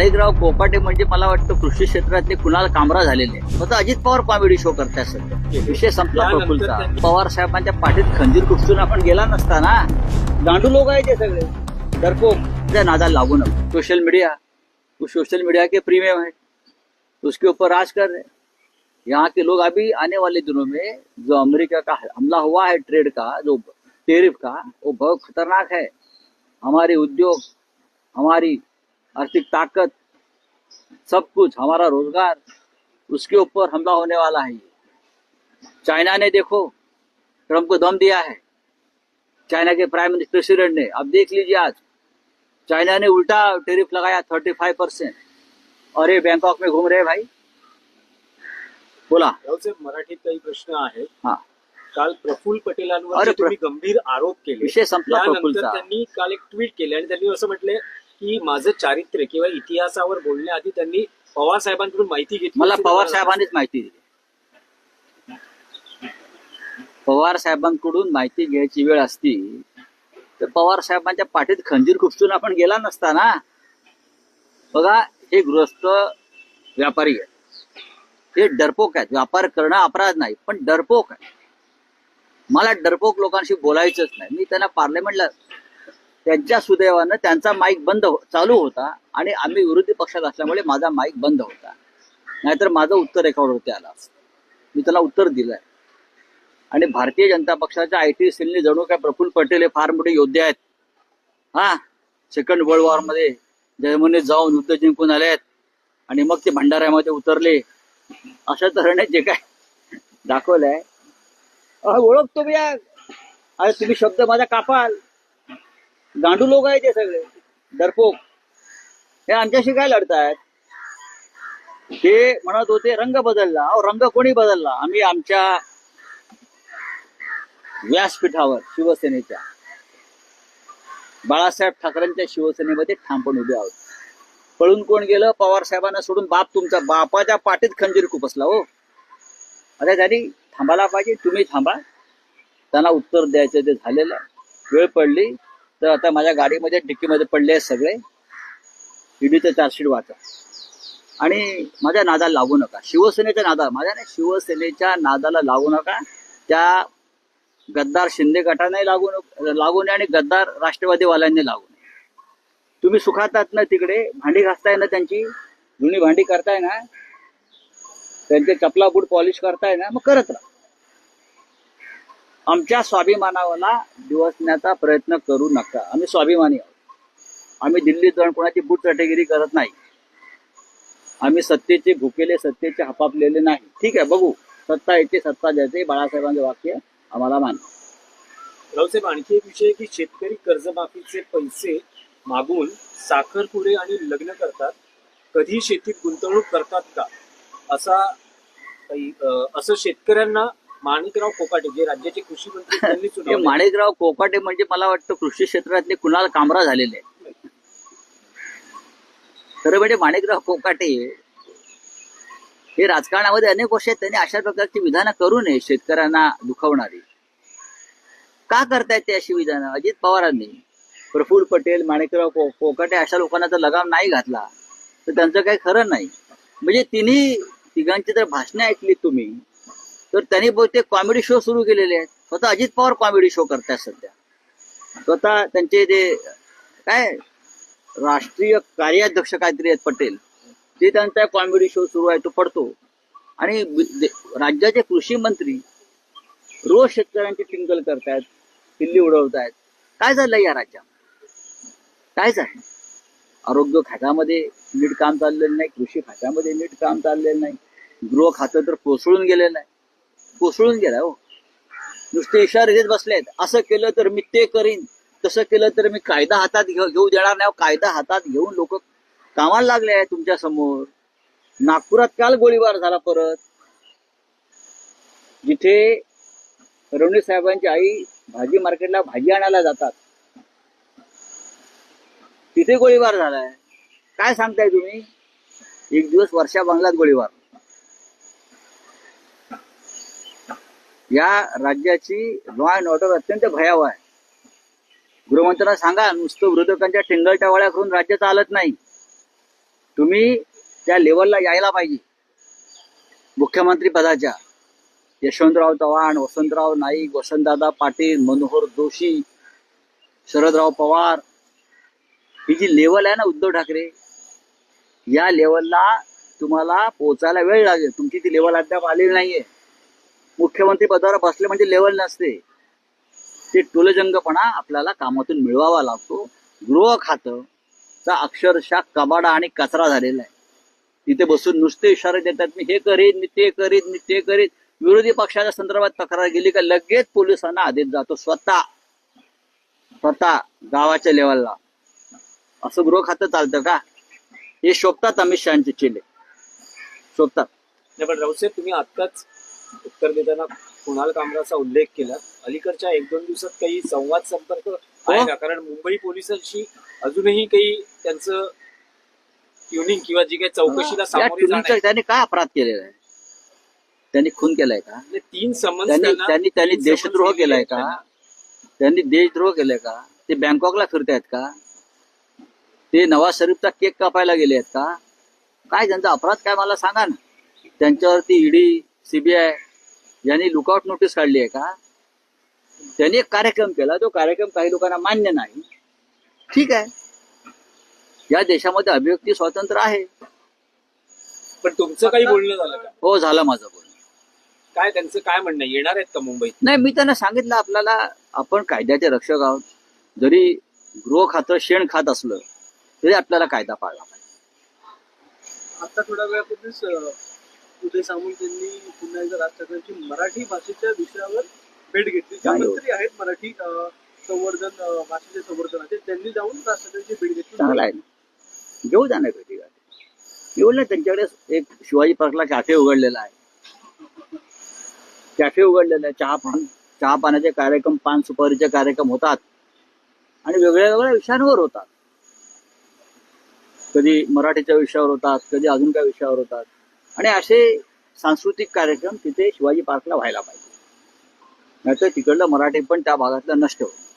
माणिकराव कोकाटे म्हणजे मला वाटतं कृषी क्षेत्रातले कुणाल कामरा झालेले. फक्त अजित पवार कॉमेडी शो करताय सध्या. विषय संपला प्रफुलचा पवार साहेबांच्या पाठीत खंजीर खुपसून आपण गेला नसता ना? गांडू लोक आहे ते सगळे. डरपोक त्या नादाला लागू नको. सोशल मीडिया वो सोशल मीडिया के प्रीमियम है उसके ऊपर राज कर रहे। यहाँ के लोग अभी आने वाले दिनों में जो अमेरिका का हमला हुआ है ट्रेड का जो टेरिफ का वो बहुत खतरनाक है. हमारे उद्योग हमारी आर्थिक ताकत सब कुछ हमारा रोज़गार उसके ऊपर हमला होने वाला है चाइना ने देखो ट्रंप को दम दिया है। चाइना के प्राइम मिनिस्टर प्रेसिडेंट ने अब देख लीजिए आज चाइना ने उल्टा टेरिफ लगाया थर्टी फाइव परसेंट। और ये बैंकॉक में घूम रहे भाई। बोला। मराठीत काही प्रश्न आहेत। हा। काल प्रफुल्ल पटेलांवर तुम्ही गंभीर आरोप केले. विषय संपला त्यांनी काल एक ट्विट केले आणि त्यांनी असं म्हटले की माझं चारित्र्य किंवा इतिहासावर बोलण्याआधी त्यांनी पवार साहेबांकडून माहिती घेतली मला पवार साहेबांनीच माहिती दिली. पवार साहेबांकडून माहिती घ्यायची वेळ असती तर पवार साहेबांच्या पाठीत खंजीर खुपसून आपण गेला नसता ना बघा हे गृहस्थ व्यापारी आहेत. हे डरपोक आहेत. व्यापार करणं अपराध नाही पण डरपोक आहे मला डरपोक लोकांशी बोलायचंच नाही. मी त्यांना पार्लमेंटला त्यांच्या सुदैवानं त्यांचा माईक बंद हो- चालू होता आणि आम्ही विरोधी पक्षात असल्यामुळे माझा माईक बंद होता. नाहीतर माझं उत्तर रेकॉर्डवरती आलं. मी त्याला उत्तर दिलंय. आणि भारतीय जनता पक्षाच्या आय टी सेलने जणू काय प्रफुल्ल पटेल हे फार मोठे योद्धे आहेत. हा? सेकंड वर्ल्ड वॉरमध्ये जर्मनीत जाऊन युद्ध जिंकून आले आहेत आणि मग ते भंडाऱ्यामध्ये उतरले. अशा तऱ्हेने जे काय दाखवलंय. ओळखतो मी या अरे तुम्ही शब्द माझा कापाल. गांडू लोक आहेत ते सगळे. डरपोक हे आमच्याशी काय लढतायत? ते म्हणत होते रंग बदलला. अहो रंग कोणी बदलला? आम्ही आमच्या व्यासपीठावर शिवसेनेच्या. बाळासाहेब ठाकरेंच्या शिवसेनेमध्ये ठामपण उभे आहोत. पळून कोण गेलं? पवार साहेबांना सोडून बाप तुमचा बापाच्या पाठीत खंजीर खुपसला हो. अरे त्यांनी थांबायला पाहिजे. तुम्ही थांबा. त्यांना उत्तर द्यायचं ते झालेलं वेळ पडली. तर आता माझ्या गाडीमध्ये डिक्कीमध्ये पडले आहेत सगळे. ईडीचं चार्जशीट वाचा आणि माझ्या नादाला लागू नका. शिवसेनेच्या नादा माझ्या नाही शिवसेनेच्या नादाला लागू नका. त्या गद्दार शिंदे गटाने लागू लागू नये आणि गद्दार राष्ट्रवादीवाल्यांनी लागू नये. तुम्ही सुखातात ना तिकडे भांडी घासताय ना त्यांची जुनी भांडी करताय ना त्यांचे चपला बूट पॉलिश करताय ना मग करत राहा. आमच्या स्वाभिमानाला दिवसण्याचा प्रयत्न करू नका. आम्ही स्वाभिमानी आहोत. आम्ही दिल्लीत जाऊन कोणाची बूट चटेगिरी करत नाही. आम्ही सत्तेचे भुकेले सत्तेचे हपापलेले नाही. ठीक आहे बघू. सत्ता येते सत्ता द्यायचे. बाळासाहेबांचे वाक्य आम्हाला मान रावसाहेब आणखी एक विषय की शेतकरी कर्जमाफीचे पैसे मागून साखरपुडे आणि लग्न करतात. कधी शेतीत गुंतवणूक करतात का? असा असं शेतकऱ्यांना माणिकराव कोकाटे जे राज्याचे कृषी मंत्री त्यांनी. माणिकराव कोकाटे म्हणजे मला वाटतं कृषी क्षेत्रातले कुणाल कामरा झालेले खरं म्हणजे माणिकराव कोकाटे हे राजकारणामध्ये अनेक वर्ष आहेत त्यांनी अशा प्रकारची विधानं करू नये शेतकऱ्यांना दुखवणारी. का करतायत ते अशी विधानं? अजित पवारांनी. प्रफुल्ल पटेल माणिकराव को कोकाटे अशा लोकांना जर लगाम नाही घातला तर त्यांचं काही खरं नाही. म्हणजे तिन्ही तिघांची जर भाषणं ऐकली तुम्ही. तर त्यांनी बहुतेक कॉमेडी शो सुरू केलेले आहेत. स्वतः अजित पवार कॉमेडी शो करतायत सध्या. स्वतः त्यांचे जे काय राष्ट्रीय कार्याध्यक्ष काहीतरी आहेत पटेल ते त्यांचा कॉमेडी शो सुरू आहे तो पडतो. आणि राज्याचे कृषी मंत्री रोज शेतकऱ्यांची टिंगल करतायत किल्ली उडवतायत. काय झालं या राज्यात? काय झालं आरोग्य खात्यामध्ये नीट काम चाललेलं नाही कृषी खात्यामध्ये नीट काम चाललेलं नाही. गृह खातं तर कोसळून गेलेलं आहे कोसळून गेला हो. नुसते इशारे देत बसलेत. असं केलं तर मी ते करीन. तसं केलं तर मी कायदा हातात घेऊ घेऊ देणार नाही. कायदा हातात घेऊन लोक कामाला लागले आहे तुमच्यासमोर. नागपुरात काल गोळीबार झाला परत. जिथे रवणी साहेबांची आई भाजी मार्केटला भाजी आणायला जातात. तिथे गोळीबार झालाय. काय सांगताय तुम्ही? एक दिवस वर्षा बंगलात गोळीबार. या राज्याची लॉ अँड ऑर्डर अत्यंत भयावह आहे. गृहमंत्र्यांना सांगा नुसतं विरोधकांच्या टिंगल टवाळ्या करून राज्य चालत नाही. तुम्ही त्या लेवलला यायला पाहिजे. मुख्यमंत्री पदाच्या. यशवंतराव चव्हाण वसंतराव नाईक वसंतदादा पाटील मनोहर जोशी शरदराव पवार. ही जी लेवल आहे ना उद्धव ठाकरे या लेवलला तुम्हाला पोचायला वेळ लागेल. तुमची ती लेवल अद्याप आलेली नाहीये. मुख्यमंत्री पदावर बसले म्हणजे लेवल नसते. ते टोलजंगपणा आपल्याला कामातून मिळवावा लागतो. गृह खातं चा अक्षरशः कबाडा आणि कचरा झालेला आहे. तिथे बसून नुसते इशारे देतात मी हे करीन मी ते करीन मी ते करीन. विरोधी पक्षाच्या संदर्भात तक्रार गेली का लगेच पोलिसांना आदेश जातो स्वतः स्वतः गावाच्या लेवलला असं गृह खातं चालतं का? हे शोभतात अमित शहाचे चेले. शोभतात. नाही साहेब तुम्ही आत्ताच उत्तर देताना कुणाल कामराचा उल्लेख केला. अलीकडच्या एक दोन दिवसात काही संवाद संपर्क आहे का? कारण मुंबई पोलिसांशी अजूनही काही त्यांचं ट्युनिंग किंवा जी काही चौकशीला सामोरे त्यांनी काय अपराध केलेला आहे? त्यांनी खून केलाय का? तीन समन्स त्यांनी त्यांना- देशद्रोह केलाय का? त्यांना. त्यांनी देशद्रोह केलाय का? ते बँकॉकला फिरतायत का? ते नवाज शरीफचा केक कापायला गेले आहेत का? काय त्यांचा अपराध काय? मला सांगा ना. त्यांच्यावरती ईडी सीबीआय यांनी लुकआउट नोटीस काढली आहे का? त्यांनी एक कार्यक्रम केला. तो कार्यक्रम काही लोकांना मान्य नाही. ठीक आहे. या देशामध्ये अभिव्यक्ती स्वातंत्र्य आहे. पण तुमचं काही बोलणं झालं का? हो झालं माझं बोल काय त्यांचं काय म्हणणं? येणार आहेत का मुंबईत? नाही मी त्यांना सांगितलं आपल्याला आपण कायद्याचे रक्षक आहोत. जरी गृह खातं शेण खात असलं तरी आपल्याला कायदा पाळला पाहिजे आता थोड्या वेळापूर्वीच उदय सामंत यांनी पुन्हा एकदा राज ठाकरेंची मराठी भाषेच्या विषयावर भेट घेतली. ज्या. मंत्री आहेत मराठी संवर्धन भाषेचे संवर्धनाचे त्यांनी जाऊन राज ठाकरेंची भेट घेतली. चांगला आहे. घेऊ ना भेटी मी बोलले त्यांच्याकडे एक शिवाजी पार्कला कॅफे उघडलेला आहे. कॅफे उघडलेला आहे. चहा पान चहा पाण्याचे कार्यक्रम पान सुपारीचे कार्यक्रम होतात. आणि वेगळ्या वेगळ्या विषयांवर होतात. कधी मराठीच्या विषयावर होतात कधी अजून काय विषयावर होतात. आणि असे सांस्कृतिक कार्यक्रम तिथे शिवाजी पार्कला व्हायला पाहिजे. नाहीतर तिकडलं मराठी पण त्या भागातलं नष्ट होतं